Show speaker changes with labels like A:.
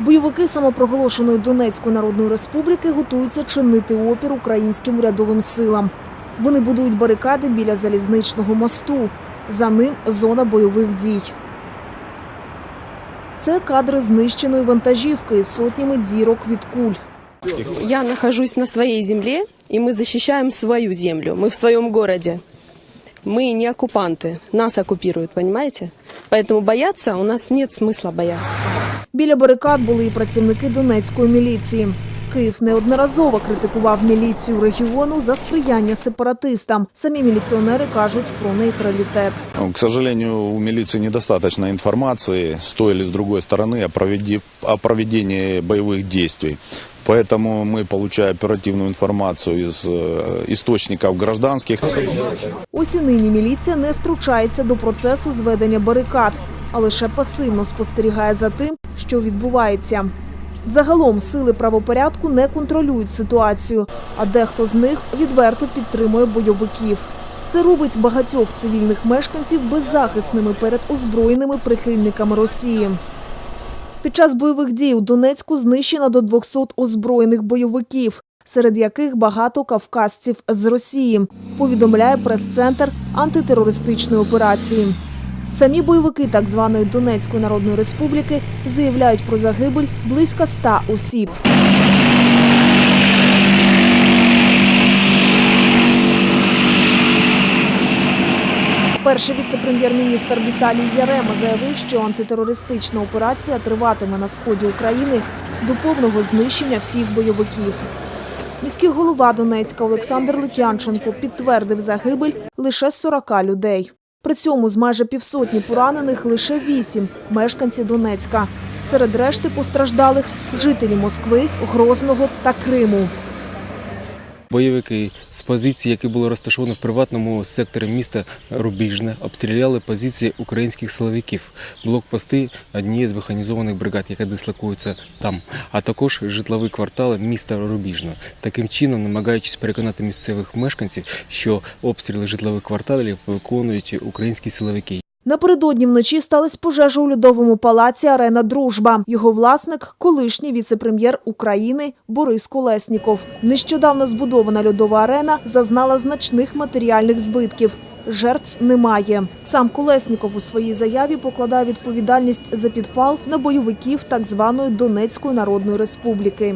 A: Бойовики самопроголошеної Донецької Народної Республіки готуються чинити опір українським урядовим силам. Вони будують барикади біля залізничного мосту. За ним зона бойових дій. Це кадри знищеної вантажівки із сотнями дірок від куль.
B: Я нахожусь на своей земле, и мы защищаем свою землю. Мы в своем городе. Мы не оккупанты. Нас оккупируют, понимаете? Поэтому бояться у нас нет смысла бояться.
A: Біля барикад були і працівники Донецької міліції. Київ неодноразово критикував міліцію регіону за сприяння сепаратистам. Самі міліціонери кажуть про нейтралітет.
C: К сожалению, у милиции недостаточно информации с той или с другой стороны о, проведи- о проведении боевых действий. Поэтому мы, получая оперативную информацию из э, источников гражданских,
A: Ось і нині міліція не втручається до процесу зведення барикад, а лише пасивно спостерігає за тим, що відбувається. Загалом сили правопорядку не контролюють ситуацію, а дехто з них відверто підтримує бойовиків. Це робить багатьох цивільних мешканців беззахисними перед озброєними прихильниками Росії. Під час бойових дій у Донецьку знищено до 200 озброєних бойовиків, серед яких багато кавказців з Росії, повідомляє прес-центр антитерористичної операції. Самі бойовики так званої Донецької Народної Республіки заявляють про загибель близько 100 осіб. Перший віце-прем'єр-міністр Віталій Ярема заявив, що антитерористична операція триватиме на сході України до повного знищення всіх бойовиків. Міський голова Донецька Олександр Лук'янченко підтвердив загибель лише 40 людей. При цьому з майже півсотні поранених лише вісім мешканці Донецька. Серед решти постраждалих жителі Москви, Грозного та Криму.
D: Бойовики з позицій, які були розташовані в приватному секторі міста Рубіжне, обстріляли позиції українських силовиків, блокпости однієї з механізованих бригад, яка дислокується там, а також житлові квартали міста Рубіжне. Таким чином, намагаючись переконати місцевих мешканців, що обстріли житлових кварталів виконують українські силовики.
A: Напередодні вночі сталася пожежа у льодовому палаці Арена Дружба. Його власник колишній віце-прем'єр України Борис Колесніков. Нещодавно збудована льодова арена зазнала значних матеріальних збитків. Жертв немає. Сам Колесніков у своїй заяві покладає відповідальність за підпал на бойовиків так званої Донецької Народної Республіки.